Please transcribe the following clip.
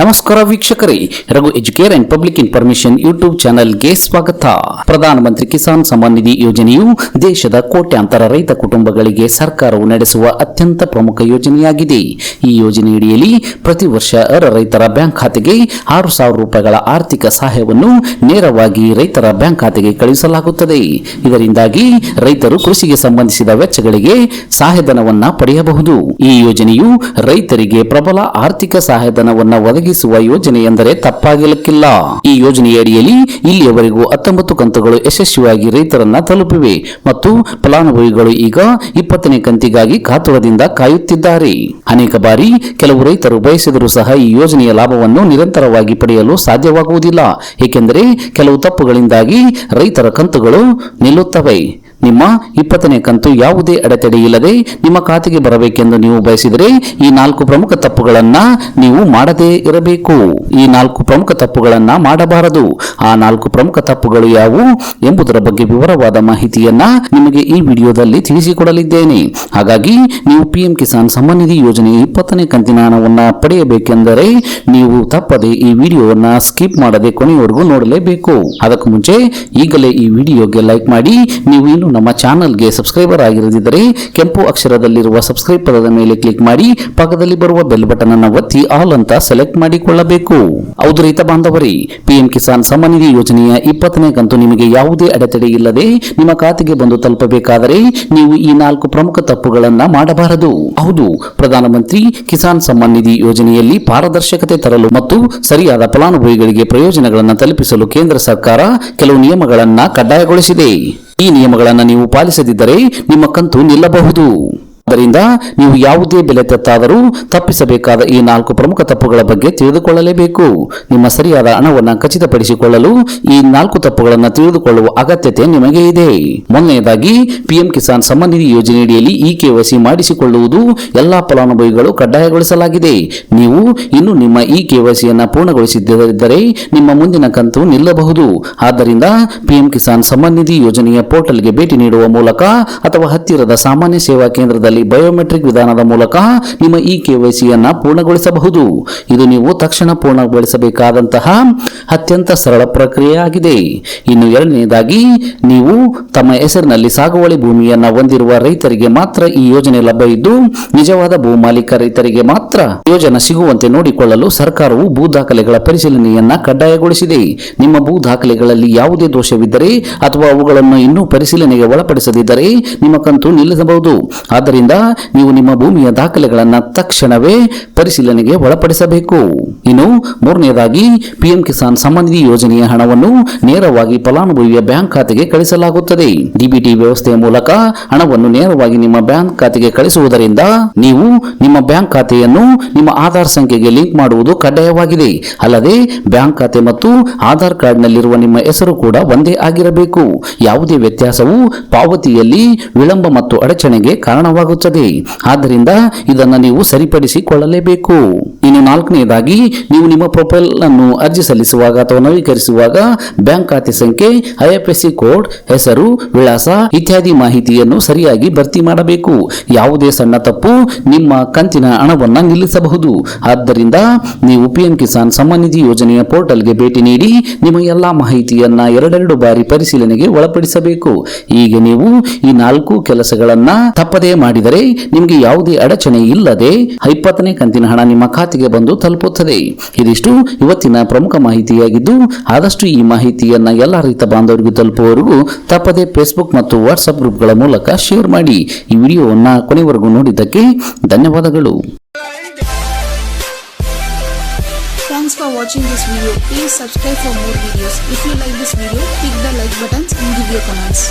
ನಮಸ್ಕಾರ ವೀಕ್ಷಕರೇ, Raghu Educare and public information YouTube ಚಾನೆಲ್ಗೆ ಸ್ವಾಗತ. ಪ್ರಧಾನಮಂತ್ರಿ ಕಿಸಾನ್ ಸಮ್ಮಾನ್ ನಿಧಿ ಯೋಜನೆಯು ದೇಶದ ಕೋಟ್ಯಾಂತರ ರೈತ ಕುಟುಂಬಗಳಿಗೆ ಸರ್ಕಾರವು ನಡೆಸುವ ಅತ್ಯಂತ ಪ್ರಮುಖ ಯೋಜನೆಯಾಗಿದೆ. ಈ ಯೋಜನೆಯಡಿಯಲ್ಲಿ ಪ್ರತಿ ವರ್ಷ ಅರ ರೈತರ ಬ್ಯಾಂಕ್ ಖಾತೆಗೆ ಆರು ಸಾವಿರ ರೂಪಾಯಿಗಳ ಆರ್ಥಿಕ ಸಹಾಯವನ್ನು ನೇರವಾಗಿ ರೈತರ ಬ್ಯಾಂಕ್ ಖಾತೆಗೆ ಕಳುಹಿಸಲಾಗುತ್ತದೆ. ಇದರಿಂದಾಗಿ ರೈತರು ಕೃಷಿಗೆ ಸಂಬಂಧಿಸಿದ ವೆಚ್ಚಗಳಿಗೆ ಸಹಾಯಧನವನ್ನು ಪಡೆಯಬಹುದು. ಈ ಯೋಜನೆಯು ರೈತರಿಗೆ ಪ್ರಬಲ ಆರ್ಥಿಕ ಸಹಾಯಧನವನ್ನ ಒದಗಿಸುವ ಯೋಜನೆ ಎಂದರೆ ತಪ್ಪಾಗಿಲಕ್ಕಿಲ್ಲ. ಈ ಯೋಜನೆಯಡಿಯಲ್ಲಿ ಇಲ್ಲಿಯವರೆಗೂ ಹತ್ತೊಂಬತ್ತು ಕಂತುಗಳು ಯಶಸ್ವಿಯಾಗಿ ರೈತರನ್ನ ತಲುಪಿವೆ ಮತ್ತು ಫಲಾನುಭವಿಗಳು ಈಗ ಇಪ್ಪತ್ತನೇ ಕಂತಿಗಾಗಿ ಕಾತುರದಿಂದ ಕಾಯುತ್ತಿದ್ದಾರೆ. ಅನೇಕ ಬಾರಿ ಕೆಲವು ರೈತರು ಬಯಸಿದರೂ ಸಹ ಈ ಯೋಜನೆಯ ಲಾಭವನ್ನು ನಿರಂತರವಾಗಿ ಪಡೆಯಲು ಸಾಧ್ಯವಾಗುವುದಿಲ್ಲ. ಏಕೆಂದರೆ ಕೆಲವು ತಪ್ಪುಗಳಿಂದಾಗಿ ರೈತರ ಕಂತುಗಳು ನಿಲ್ಲುತ್ತವೆ. ನಿಮ್ಮ ಇಪ್ಪತ್ತನೇ ಕಂತು ಯಾವುದೇ ಅಡೆತಡೆ ಇಲ್ಲದೆ ನಿಮ್ಮ ಖಾತೆಗೆ ಬರಬೇಕೆಂದು ನೀವು ಬಯಸಿದರೆ ಈ ನಾಲ್ಕು ಪ್ರಮುಖ ತಪ್ಪುಗಳನ್ನು ನೀವು ಮಾಡದೇ ಇರಬೇಕು. ಈ ನಾಲ್ಕು ಪ್ರಮುಖ ತಪ್ಪುಗಳನ್ನು ಮಾಡಬಾರದು. ಆ ನಾಲ್ಕು ಪ್ರಮುಖ ತಪ್ಪುಗಳು ಯಾವುವು ಎಂಬುದರ ಬಗ್ಗೆ ವಿವರವಾದ ಮಾಹಿತಿಯನ್ನ ನಿಮಗೆ ಈ ವಿಡಿಯೋದಲ್ಲಿ ತಿಳಿಸಿಕೊಡಲಿದ್ದೇನೆ. ಹಾಗಾಗಿ ನೀವು ಪಿಎಂ ಕಿಸಾನ್ ಸಮ್ಮಾನ್ ನಿಧಿ ಯೋಜನೆ ಇಪ್ಪತ್ತನೇ ಕಂತಿನ ಹಣವನ್ನು ಪಡೆಯಬೇಕೆಂದರೆ ನೀವು ತಪ್ಪದೆ ಈ ವಿಡಿಯೋವನ್ನು ಸ್ಕಿಪ್ ಮಾಡದೆ ಕೊನೆಯವರೆಗೂ ನೋಡಲೇಬೇಕು. ಅದಕ್ಕೂ ಮುಂಚೆ ಈಗಲೇ ಈ ವಿಡಿಯೋಗೆ ಲೈಕ್ ಮಾಡಿ ನೀವು ಇನ್ನು ನಮ್ಮ ಚಾನಲ್ಗೆ ಸಬ್ಸ್ಕ್ರೈಬರ್ ಆಗಿರದಿದ್ದರೆ ಕೆಂಪು ಅಕ್ಷರದಲ್ಲಿರುವ ಸಬ್ಸ್ಕ್ರೈಬ್ ಪದದ ಮೇಲೆ ಕ್ಲಿಕ್ ಮಾಡಿ, ಪಕ್ಕದಲ್ಲಿ ಬರುವ ಬೆಲ್ ಬಟನ್ ಅನ್ನು ಒತ್ತಿ ಆಲ್ ಅಂತ ಸೆಲೆಕ್ಟ್ ಮಾಡಿಕೊಳ್ಳಬೇಕು. ಹೌದು ರೈತ ಬಾಂಧವರೇ, ಪಿಎಂ ಕಿಸಾನ್ ಸಮ್ಮಾನ್ ನಿಧಿ ಯೋಜನೆಯ ಇಪ್ಪತ್ತನೇ ಕಂತು ನಿಮಗೆ ಯಾವುದೇ ಅಡೆತಡೆ ಇಲ್ಲದೆ ನಿಮ್ಮ ಖಾತೆಗೆ ಬಂದು ತಲುಪಬೇಕಾದರೆ ನೀವು ಈ ನಾಲ್ಕು ಪ್ರಮುಖ ತಪ್ಪುಗಳನ್ನ ಮಾಡಬಾರದು. ಹೌದು, ಪ್ರಧಾನಮಂತ್ರಿ ಕಿಸಾನ್ ಸಮ್ಮಾನ್ ನಿಧಿ ಯೋಜನೆಯಲ್ಲಿ ಪಾರದರ್ಶಕತೆ ತರಲು ಮತ್ತು ಸರಿಯಾದ ಫಲಾನುಭವಿಗಳಿಗೆ ಪ್ರಯೋಜನಗಳನ್ನು ತಲುಪಿಸಲು ಕೇಂದ್ರ ಸರ್ಕಾರ ಕೆಲವು ನಿಯಮಗಳನ್ನು ಕಡ್ಡಾಯಗೊಳಿಸಿದೆ. ಈ ನಿಯಮಗಳನ್ನು ನೀವು ಪಾಲಿಸದಿದ್ದರೆ ನಿಮ್ಮ ಕಂತು ನಿಲ್ಲಬಹುದು. ಆದ್ದರಿಂದ ನೀವು ಯಾವುದೇ ಬೆಲೆ ತೆತ್ತಾದರೂ ತಪ್ಪಿಸಬೇಕಾದ ಈ ನಾಲ್ಕು ಪ್ರಮುಖ ತಪ್ಪುಗಳ ಬಗ್ಗೆ ತಿಳಿದುಕೊಳ್ಳಲೇಬೇಕು. ನಿಮ್ಮ ಸರಿಯಾದ ಹಣವನ್ನು ಖಚಿತಪಡಿಸಿಕೊಳ್ಳಲು ಈ ನಾಲ್ಕು ತಪ್ಪುಗಳನ್ನು ತಿಳಿದುಕೊಳ್ಳುವ ಅಗತ್ಯತೆ ನಿಮಗೆ ಇದೆ. ಮೊನ್ನೆಯದಾಗಿ ಪಿಎಂ ಕಿಸಾನ್ ಸಮ್ಮಾನ್ ನಿಧಿ ಯೋಜನೆಯಡಿಯಲ್ಲಿ ಇ ಕೆವೈಸಿ ಮಾಡಿಸಿಕೊಳ್ಳುವುದು ಎಲ್ಲಾ ಫಲಾನುಭವಿಗಳು ಕಡ್ಡಾಯಗೊಳಿಸಲಾಗಿದೆ. ನೀವು ಇನ್ನು ನಿಮ್ಮ ಇ ಕೆವೈಸಿಯನ್ನು ಪೂರ್ಣಗೊಳಿಸಿದ್ದರೆ ನಿಮ್ಮ ಮುಂದಿನ ಕಂತು ನಿಲ್ಲಬಹುದು. ಆದ್ದರಿಂದ ಪಿಎಂ ಕಿಸಾನ್ ಸಮ್ಮಾನ್ ನಿಧಿ ಯೋಜನೆಯ ಪೋರ್ಟಲ್ಗೆ ಭೇಟಿ ನೀಡುವ ಮೂಲಕ ಅಥವಾ ಹತ್ತಿರದ ಸಾಮಾನ್ಯ ಸೇವಾ ಕೇಂದ್ರದಲ್ಲಿ ಬಯೋಮೆಟ್ರಿಕ್ ವಿಧಾನದ ಮೂಲಕ ನಿಮ್ಮ ಇ ಕೆವೈಸಿಯನ್ನ ಪೂರ್ಣಗೊಳಿಸಬಹುದು. ಇದು ನೀವು ತಕ್ಷಣ ಪೂರ್ಣಗೊಳಿಸಬೇಕಾದಂತಹ ಅತ್ಯಂತ ಸರಳ ಪ್ರಕ್ರಿಯೆಯಾಗಿದೆ. ಇನ್ನು ಎರಡನೆಯದಾಗಿ, ನೀವು ತಮ್ಮ ಹೆಸರಿನಲ್ಲಿ ಸಾಗುವಳಿ ಭೂಮಿಯನ್ನು ಹೊಂದಿರುವ ರೈತರಿಗೆ ಮಾತ್ರ ಈ ಯೋಜನೆ ಲಭ್ಯ ಇದ್ದು, ನಿಜವಾದ ಭೂ ಮಾಲೀಕ ರೈತರಿಗೆ ಮಾತ್ರ ಯೋಜನೆ ಸಿಗುವಂತೆ ನೋಡಿಕೊಳ್ಳಲು ಸರ್ಕಾರವು ಭೂ ದಾಖಲೆಗಳ ಪರಿಶೀಲನೆಯನ್ನ ಕಡ್ಡಾಯಗೊಳಿಸಿದೆ. ನಿಮ್ಮ ಭೂ ದಾಖಲೆಗಳಲ್ಲಿ ಯಾವುದೇ ದೋಷವಿದ್ದರೆ ಅಥವಾ ಅವುಗಳನ್ನು ಇನ್ನೂ ಪರಿಶೀಲನೆಗೆ ಒಳಪಡಿಸದಿದ್ದರೆ ನಿಮ್ಮ ಕಂತು ನಿಲ್ಲಿಸಬಹುದು. ಆದ್ದರಿಂದ ನೀವು ನಿಮ್ಮ ಭೂಮಿಯ ದಾಖಲೆಗಳನ್ನು ತಕ್ಷಣವೇ ಪರಿಶೀಲನೆಗೆ ಒಳಪಡಿಸಬೇಕು. ಇನ್ನು ಮೂರನೆಯದಾಗಿ ಪಿಎಂ ಕಿಸಾನ್ ನಿಧಿ ಯೋಜನೆಯ ಹಣವನ್ನು ನೇರವಾಗಿ ಫಲಾನುಭವಿಯ ಬ್ಯಾಂಕ್ ಖಾತೆಗೆ ಕಳಿಸಲಾಗುತ್ತದೆ. ಡಿಬಿಟಿ ವ್ಯವಸ್ಥೆಯ ಮೂಲಕ ಹಣವನ್ನು ನೇರವಾಗಿ ನಿಮ್ಮ ಬ್ಯಾಂಕ್ ಖಾತೆಗೆ ಕಳಿಸುವುದರಿಂದ ನೀವು ನಿಮ್ಮ ಬ್ಯಾಂಕ್ ಖಾತೆಯನ್ನು ನಿಮ್ಮ ಆಧಾರ್ ಸಂಖ್ಯೆಗೆ ಲಿಂಕ್ ಮಾಡುವುದು ಕಡ್ಡಾಯವಾಗಿದೆ. ಅಲ್ಲದೆ, ಬ್ಯಾಂಕ್ ಖಾತೆ ಮತ್ತು ಆಧಾರ್ ಕಾರ್ಡ್ನಲ್ಲಿರುವ ನಿಮ್ಮ ಹೆಸರು ಕೂಡ ಒಂದೇ ಆಗಿರಬೇಕು. ಯಾವುದೇ ವ್ಯತ್ಯಾಸವು ಪಾವತಿಯಲ್ಲಿ ವಿಳಂಬ ಮತ್ತು ಅಡಚಣೆಗೆ ಕಾರಣವಾಗುತ್ತದೆ. ಆದ್ದರಿಂದ ಇದನ್ನು ನೀವು ಸರಿಪಡಿಸಿಕೊಳ್ಳಲೇಬೇಕು. ಇನ್ನು ನಾಲ್ಕನೆಯದಾಗಿ, ನೀವು ನಿಮ್ಮ ಪ್ರೊಫೈಲ್ ಅನ್ನು ಅರ್ಜಿ ಸಲ್ಲಿಸುವಾಗ ಅಥವಾ ನವೀಕರಿಸುವಾಗ ಬ್ಯಾಂಕ್ ಖಾತೆ ಸಂಖ್ಯೆ ಐಎಫ್ಎಸ್ಸಿ ಕೋಡ್, ಹೆಸರು, ವಿಳಾಸ ಇತ್ಯಾದಿ ಮಾಹಿತಿಯನ್ನು ಸರಿಯಾಗಿ ಭರ್ತಿ ಮಾಡಬೇಕು. ಯಾವುದೇ ಸಣ್ಣ ತಪ್ಪು ನಿಮ್ಮ ಕಂತಿನ ಹಣವನ್ನು ನಿಲ್ಲಿಸಬಹುದು. ಆದ್ದರಿಂದ ನೀವು ಪಿಎಂ ಕಿಸಾನ್ ಸಮ್ಮಾನ್ ನಿಧಿ ಯೋಜನೆಯ ಪೋರ್ಟಲ್ಗೆ ಭೇಟಿ ನೀಡಿ ನಿಮ್ಮ ಎಲ್ಲಾ ಮಾಹಿತಿಯನ್ನ ಎರಡೆರಡು ಬಾರಿ ಪರಿಶೀಲನೆಗೆ ಒಳಪಡಿಸಬೇಕು. ಹೀಗೆ ನೀವು ಈ ನಾಲ್ಕು ಕೆಲಸಗಳನ್ನ ತಪ್ಪದೇ ಮಾಡಿದರೆ ನಿಮಗೆ ಯಾವುದೇ ಅಡಚಣೆ ಇಲ್ಲದೆ ಇಪ್ಪತ್ತನೇ ಕಂತಿನ ಹಣ ನಿಮ್ಮ ಖಾತೆಗೆ ಬಂದು ತಲುಪುತ್ತದೆ ಇದಿಷ್ಟು ಇವತ್ತಿನ ಪ್ರಮುಖ ಮಾಹಿತಿಯಾಗಿದ್ದು ಆದಷ್ಟು ಈ ಮಾಹಿತಿಯನ್ನ ಎಲ್ಲ ರೈತ ಬಾಂಧವರಿಗೂ ತಲುಪುವವರೆಗೂ ತಪ್ಪದೆ ಫೇಸ್ಬುಕ್ ಮತ್ತು ವಾಟ್ಸ್ಆಪ್ ಗ್ರೂಪ್ಗಳ ಮೂಲಕ ಶೇರ್ ಮಾಡಿ ಈ ವಿಡಿಯೋವನ್ನು ಕೊನೆವರೆಗೂ ನೋಡಿದ್ದಕ್ಕೆ ಧನ್ಯವಾದಗಳು Thanks for watching this video. Please subscribe for more videos. If you like this video, click the like buttons and give your comments.